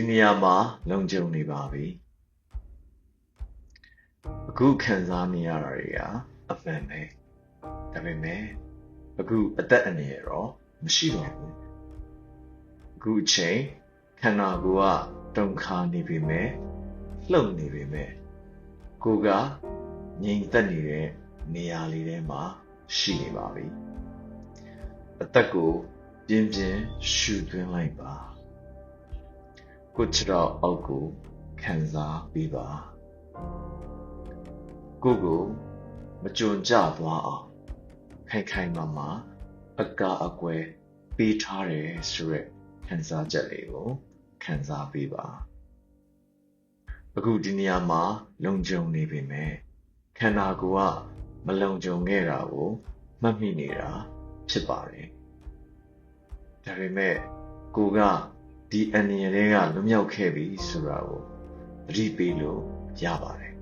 ဒီနေရာမှာလုံခြုံနေပါပြီအခုခံစားနေရတာတွေကအမှန်ပဲဒါပေမဲ့အခုအသက်အန္တရာယ်တော့မရှိတော့ဘူးအခုအချိန်ခန္ဓာကိုယ်ကတုန်ခါနေပြီမဲ့လှုပ်နေပြီမဲ့ကိုယ်ကငြိမ်သက်နေတဲ့နေရာလေးထဲမှာရှိနေပါပြီအသက်ကိုပြင်းပြင်းရှူသွင်းလိုက်ပါ ကိုယ်ခြေတော်အောက်ကိုခံစားပြီးပါကိုယ်ကိုမကြုံကြသွားအောင်ခိုင်ခိုင်မာမာအကာအကွယ်ပေးထားတယ်ဆိုရက်ခံစားချက်လေးကိုခံစားပေးပါအခုဒီနေရာမှာ လုံခြုံနေပြီမဲ့ခန္ဓာကိုယ်ကမလုံခြုံခဲ့တာကိုမှတ်မိနေတာဖြစ်ပါတယ်ဒါပေမဲ့ကိုက ဒီအန္တရာယ်တွေကလွတ်မြောက်ခဲ့ပြီဆိုတာကိုသတိပေးလို့ရပါတယ်